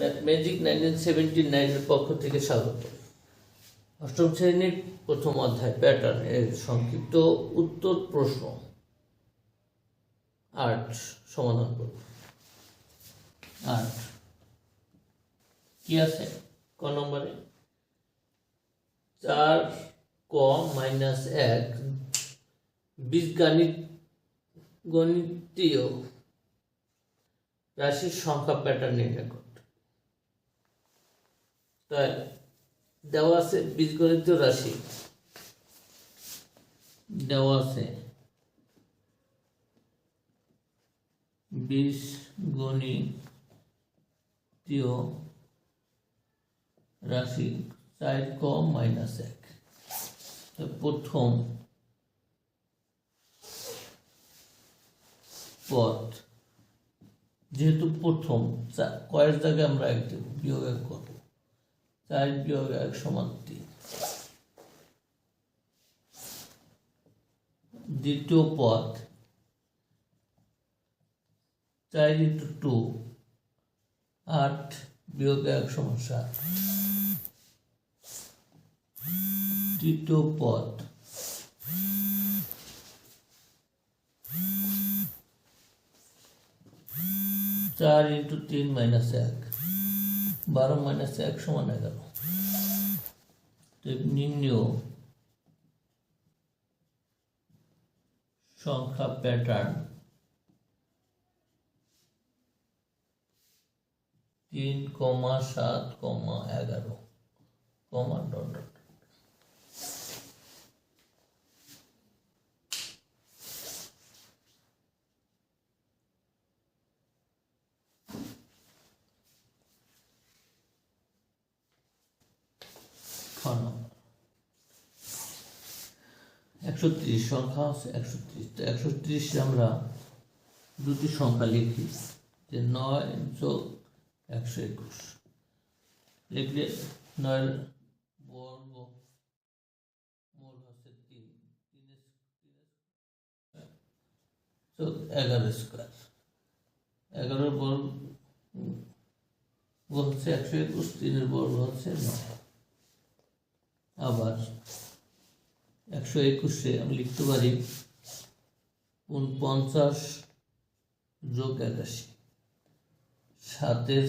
Mathematic nineteen seventy নাইনের পক্ষ থেকে স্বাগত। অষ্টম শ্রেণির প্রথম অধ্যায় প্যাটার্ন এর সংক্ষিপ্ত উত্তর প্রশ্ন। আট সমাধান করব। আট কি আছে? ক নম্বরে? চার, ক মাইনাস এক। বীজগাণিত, গণিতীয়। রাশির সংখ্যা প্যাটার্ন নির্ণয় তাই দেওয়া আছে বীজগণিত রাশি। দেওয়া আছে বীজ গণিতীয় রাশি চার কম মাইনাস এক। প্রথম পদ, যেহেতু প্রথম কয়ের জায়গায় আমরা এক দেব, বিয়োগ এক করব চার বিয়োগ এক সমান তিন। দ্বিতীয় পদ চার ইন্টু টু, আট বিয়োগ এক সমান সাত। তৃতীয় পদ, চার ইন্টু তিন মাইনাস এক। বারো মাইনাস এক সমান এগারো। নির্ণয় সংখ্যা প্যাটার্ন তিন কমা সাত কমা এগারো, কমা ডট ডট খ একশো ত্রিশ সংখ্যা আছে, একশো ত্রিশ। তো একশো ত্রিশে আমরা দুটি সংখ্যা লিখি, যে নয় যোগ একশো একুশ। লিখলে নয়ের বর্গ মোট হচ্ছে তিন তিনের তিনের যোগ এগারো স্কোয়ার। এগারোর বর্গ হচ্ছে একশো একুশ, তিনের বর্গ হচ্ছে নয়। আবার একশো একুশে আমি লিখতে পারি উনপঞ্চাশ যোগ একাশি। সাতের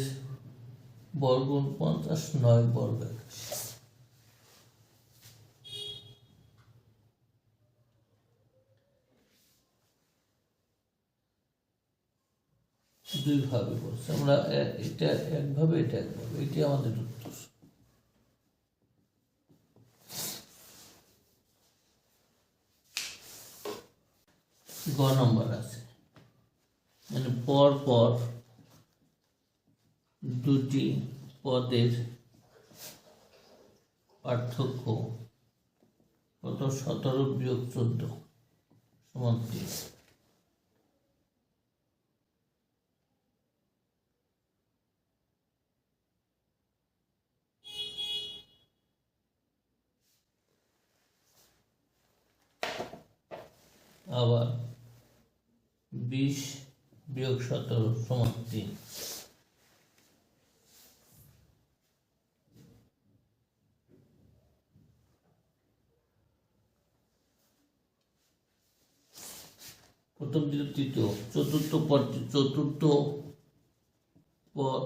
বর্গ উনপঞ্চাশ, নয় বর্গ একাশি। দুইভাবে বলছে। আমরা এটা একভাবে এটা একভাবে এটি আমাদের উত্তর। গ নম্বর আছে। মানে পর পর দুটি পদের পার্থক্য কত? সতেরো বিয়োগ চোদ্দ সমান তিন। আবার বিশ বিয়োগ সতেরো সমান তিন। প্রথম তৃতীয়, চতুর্থ পদ চতুর্থ পদ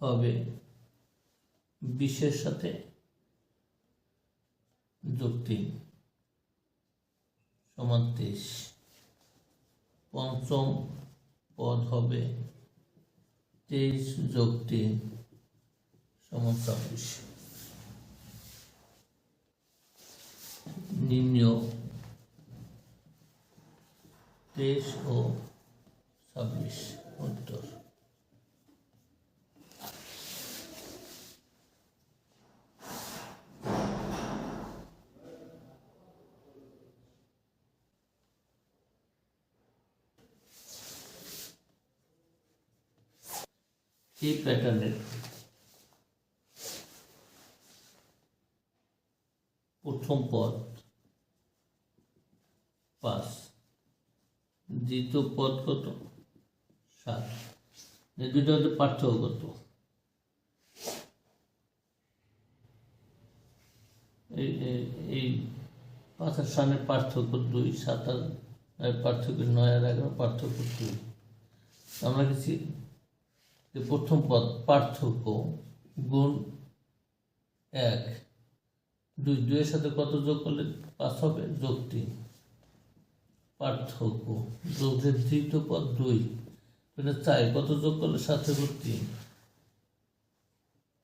হবে বিশের সাথে যোগ তিন, সমান তেইশ। পঞ্চম পদ হবে তেইশ যোগ তিন সমান ছাব্বিশ। নিম্ন তেইশ ও ছাব্বিশ উত্তর। এই প্যাটার্নের প্রথম পদ, পাঁচ। দ্বিতীয় পদ কত? সাত। দুইটার মধ্যে পার্থক্য কত? এই পাঁচ আর সানের পার্থক্য দুই, সাত আর পার্থক্য নয় আর এগারো পার্থক্য দুই। আমরা কিছু যে প্রথম পদ, পার্থক্য, গুণ এক। দুই দুইয়ের সাথে কত যোগ করলে পাঁচ হবে? যোগ তিন। পার্থক্য। যোগের তৃতীয় পদ দুই। এটা চাই, কত যোগ করলে সাথে যোগ তিন?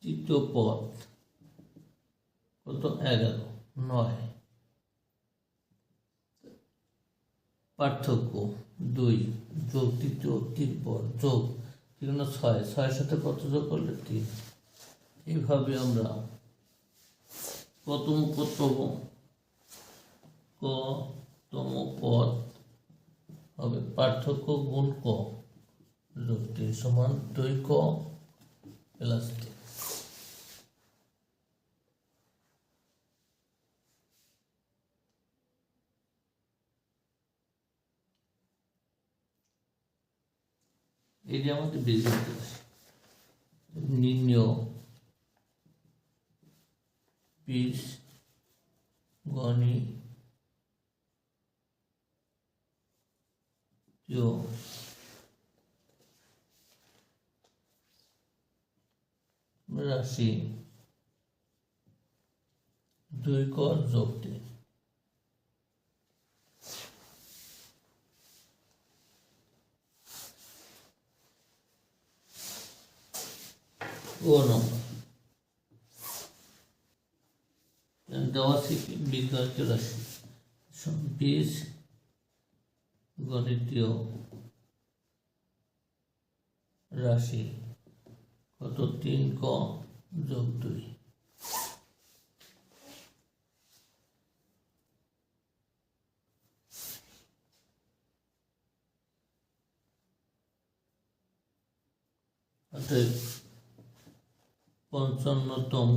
তৃতীয় পদ কত? এগারো, নয়। পার্থক্য দুই। যোগ তৃতীয়, তিন পদ। যোগ তিন ছয়, ছয়ের সাথে কত যোগ করলে তিন? এইভাবে আমরা কতম কতম কতম পদ হবে পার্থক্য গুণ ক যোগ তিন সমান দুই ক প্লাস তিন। এই যে আমাদের বেজিক নির্ণয় বিশ গণি রাশি দুই কর যোগ তিন ও নম্বর দেওয়া থেকে বিজ্ঞানিক রাশি বীজ গণিতীয় রাশি কত তিন ক যোগ দুই অতএব পঞ্চান্নতম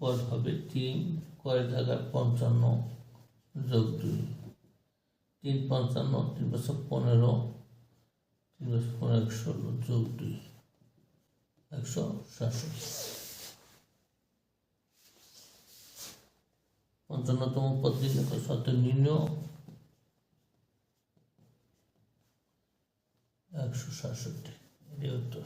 পদ হবে তিন, কয় জায়গায় পঞ্চান্ন যোগ দুই। তিন, পঞ্চান্ন, তিন বছর পনেরো, তিন বছর পনেরো, একশো যোগ দুই, একশো সাতষট্টি। পঞ্চান্নতম পদ নির্ণয় সাথে নির্ণয় একশো সাতষট্টি। এটাই উত্তর।